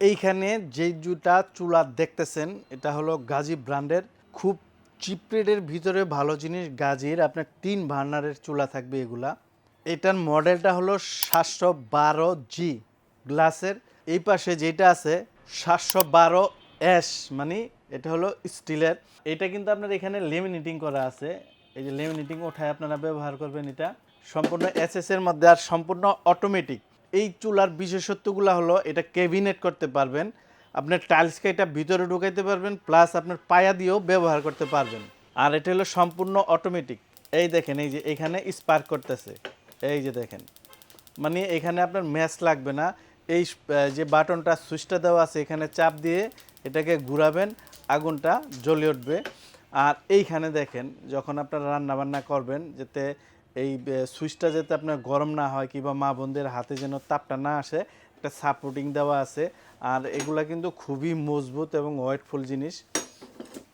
এইখানে যে জুটা চুলা দেখতেছেন, এটা হলো গাজী ব্র্যান্ডের। খুব চিপ রেটের ভিতরে ভালো জিনিস, গাজীর আপনার তিন ভার্নারের চুলা থাকবে এগুলা। এটার মডেলটা হলো সাতশো বারো জি গ্লাসের। এই পাশে যেটা আছে, সাতশো বারো এস মানে এটা হলো স্টিলের। এটা কিন্তু আপনার এখানে লেমিনেটিং করা আছে। এই যে লেমিনেটিং ওঠায় আপনারা ব্যবহার করবেন এটা। সম্পূর্ণ এসএস এর মধ্যে আর সম্পূর্ণ অটোমেটিক এই চুলার বিশেষত্বগুলো হলো এটা কেবিনেট করতে পারবেন, আপনার টাইলসকে এটা ভিতরে ঢুকাইতে পারবেন প্লাস আপনার পায়া দিয়েও ব্যবহার করতে পারবেন। আর এটা হলো সম্পূর্ণ অটোমেটিক এই দেখেন, এই যে এখানে স্পার্ক করতেছে। এই যে দেখেন মানে এখানে আপনার ম্যাচ লাগবে না। এই যে বাটনটা সুইচটা দেওয়া আছে, এখানে চাপ দিয়ে এটাকে ঘুরাবেন, আগুনটা জ্বলে উঠবে। আর এইখানে দেখেন, যখন আপনারা রান্না বান্না করবেন, যাতে এই সুইচটা যাতে আপনার গরম না হয় কিংবা মা বোনদের হাতে যেন তাপটা না আসে, একটা সাপোর্টিং দেওয়া আছে। আর এগুলা কিন্তু খুবই মজবুত এবং ওয়েটফুল জিনিস।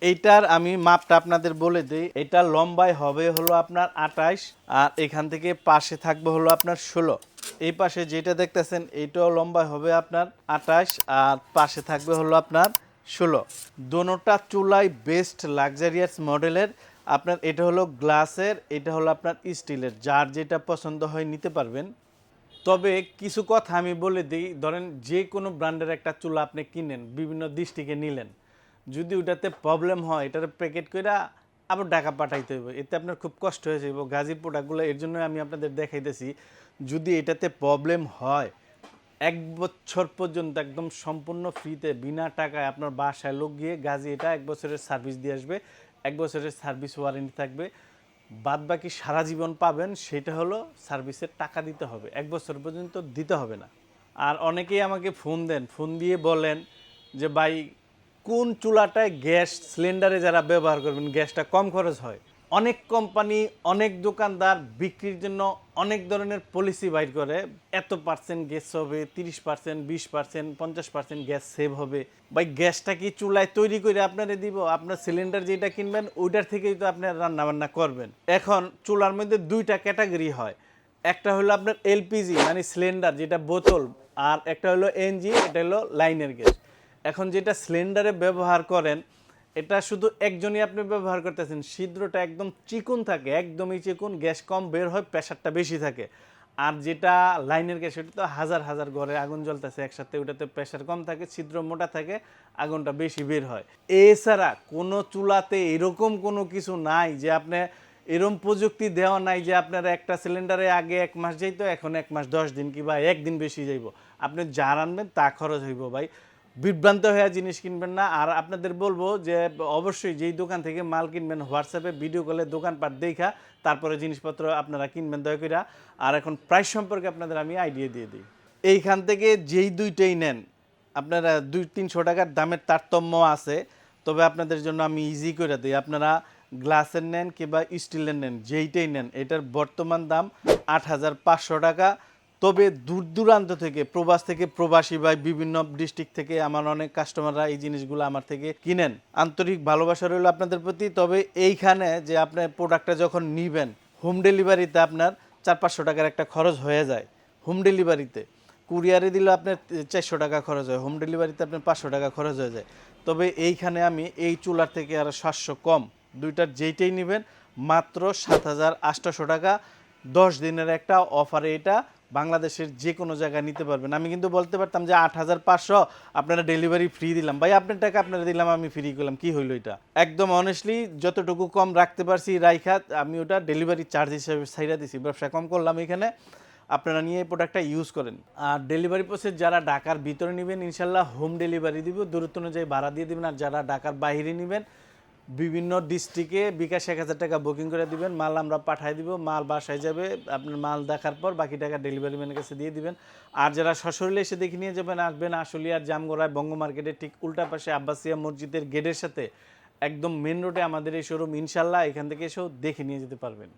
এইটার আমি মাপটা আপনাদের বলে দিই। এটা লম্বায় হবে হলো আপনার আঠাইশ আর এখান থেকে পাশে থাকবে হলো আপনার ষোলো। এই পাশে যেটা দেখতেছেন, এইটাও লম্বায় হবে আপনার আঠাশ আর পাশে থাকবে হলো আপনার ষোলো। দোনোটা চুলাই বেস্ট লাক্সারিয়াস মডেলের আপনার, এটা হলো গ্লাসের, এটা হলো আপনার স্টিলের। যার যেটা পছন্দ হয় নিতে পারবেন। তবে কিছু কথা আমি বলে দিই। ধরেন যে কোনো ব্র্যান্ডের একটা চুলা আপনি কিনেন, বিভিন্ন দৃষ্টিকে নিলেন। যদি ওটাতে প্রবলেম হয়, এটার প্যাকেট করে আবার টাকা পাঠাইতে হবে এতে আপনার খুব কষ্ট হয়ে যাবে গাজীর প্রোডাক্টগুলো, এর জন্য আমি আপনাদের দেখাইতেছি। যদি এটাতে প্রবলেম হয়, এক বছর পর্যন্ত একদম সম্পূর্ণ ফ্রিতে, বিনা টাকায় আপনার বাসায় লোক গিয়ে গাজী এটা এক বছরের সার্ভিস দিয়ে আসবে। এক বছরের সার্ভিস ওয়ারেন্টি থাকবে। বাদ বাকি সারা জীবন পাবেন, সেটা হলো সার্ভিসের টাকা দিতে হবে। এক বছর পর্যন্ত দিতে হবে না। আর অনেকেই আমাকে ফোন দেন, ফোন দিয়ে বলেন যে, ভাই, কোন চুলাটায় গ্যাস সিলিন্ডারে যারা ব্যবহার করবেন, গ্যাসটা কম খরচ হয়? অনেক কোম্পানি, অনেক দোকানদার বিক্রির জন্য অনেক ধরনের পলিসি বাইর করে। এত পার্সেন্ট গ্যাস হবে, তিরিশ পার্সেন্ট বিশ পার্সেন্ট পঞ্চাশ পার্সেন্ট গ্যাস সেভ হবে। ভাই গ্যাসটা কি চুলায় তৈরি করে আপনারা দিব? আপনার সিলিন্ডার যেটা কিনবেন, ওইটার থেকেই তো আপনার রান্নাবান্না করবেন। এখন চুলার মধ্যে দুইটা ক্যাটাগরি হয়। একটা হলো আপনার এলপিজি মানে সিলিন্ডার যেটা বোতল, আর একটা হলো এনজি এটা হলো লাইনের গ্যাস। এখন যেটা সিলিন্ডারে ব্যবহার করেন এটা শুধু একজনই আপনি ব্যবহার করতেছেন, ছিদ্রটা একদম চিকুন থাকে, একদমই চিকুন, গ্যাস কম বের হয়, প্রেশারটা বেশি থাকে। আর যেটা লাইনের গ্যাস ওটা তো হাজার হাজার ঘরে আগুন জ্বলতেছে, একসাথে ওটাতে প্রেশার কম থাকে, ছিদ্র মোটা থাকে, আগুনটা বেশি বের হয়। এছাড়া কোনো চুলাতে এরকম কোনো কিছু নাই যে আপনি এরম প্রযুক্তি দেওয়া নাই যে আপনার একটা সিলিন্ডারে আগে এক মাস যাইতো, এখন এক মাস দশ দিন কিংবা একদিন বেশি যাইব। আপনি যা রানবেন তা খরচ হইব ভাই। বিভ্রান্ত হয়ে জিনিস কিনবেন না। আর আপনাদের বলব যে, অবশ্যই যেই দোকান থেকে মাল কিনবেন হোয়াটসঅ্যাপে ভিডিও কলে দোকানপাট দেখা, তারপরে জিনিসপত্র আপনারা কিনবেন দয়া করে আর এখন প্রাইস সম্পর্কে আপনাদের আমি আইডিয়া দিয়ে দিই। এইখান থেকে যেই দুইটাই নেন, আপনারা দুই, তিনশো টাকার দামের তারতম্য আছে, তবে আপনাদের জন্য আমি ইজি করে দিই। আপনারা গ্লাসের নেন কিংবা স্টিলের নেন, যেইটাই নেন, এটার বর্তমান দাম আট হাজার পাঁচশো টাকা। তবে দূর দূরান্ত থেকে, প্রবাস থেকে, প্রবাসী বা বিভিন্ন ডিস্ট্রিক্ট থেকে আমার অনেক কাস্টমাররা এই জিনিসগুলো আমার থেকে কিনেন। আন্তরিক ভালোবাসা রইল আপনাদের প্রতি, তবে এইখানে যে আপনার প্রোডাক্টটা যখন নিবেন হোম ডেলিভারিতে আপনার চার পাঁচশো টাকার একটা খরচ হয়ে যায়। হোম ডেলিভারিতে কুরিয়ারে দিলে আপনার চারশো টাকা খরচ হয় হোম ডেলিভারিতে আপনার পাঁচশো টাকা খরচ হয়ে যায়। তবে এইখানে আমি এই চুলার থেকে আরও সাতশো কম, দুইটার যেইটাই নেবেন, মাত্র সাত হাজার আটশোশো টাকা। দশ দিনের একটা অফারে এটা বাংলাদেশের যে কোনো জায়গায় নিতে পারবেন। আমি কিন্তু বলতে পারতাম যে আট হাজার পাঁচশো আপনারা ডেলিভারি ফ্রি দিলাম। ভাই, আপনার টাকা আপনারা দিলাম, আমি ফ্রি করলাম। কি হইল এটা? একদম অনেস্টলি যতটুকু কম রাখতে পারছি রাইখা, আমি ওটা ডেলিভারি চার্জ হিসেবে সাইরা দিছি। ব্যবসা কম করলাম এখানে, আপনারা নিয়ে এই প্রোডাক্টটা ইউজ করেন। আর ডেলিভারি প্রসেস যারা ঢাকার ভিতরে নেবেন, ইনশাল্লাহ হোম ডেলিভারি দিব। দূরত্ব অনুযায়ী ভাড়া দিয়ে দিবেন। আর যারা ঢাকার বাইরে নেবেন বিভিন্ন ডিস্ট্রিক্টে বিকাশ এক হাজার টাকা বুকিং করে দিবেন, মাল আমরা পাঠাই দিব, মাল বাসায় যাবে, আপনার মাল দেখার পর বাকি টাকা ডেলিভারি ম্যানের কাছে দিয়ে দিবেন। আর যারা সশরীরে এসে দেখে নিয়ে যাবেন, আসবেন আশুলিয়ার জামগড়ায় বঙ্গ মার্কেটের ঠিক উল্টা পাশে আব্বাসিয়া মসজিদের গেটের সাথে, একদম মেন রোডে আমাদের এই শোরুম ইনশাল্লাহ এখান থেকে এসেও দেখে নিয়ে যেতে পারবেন।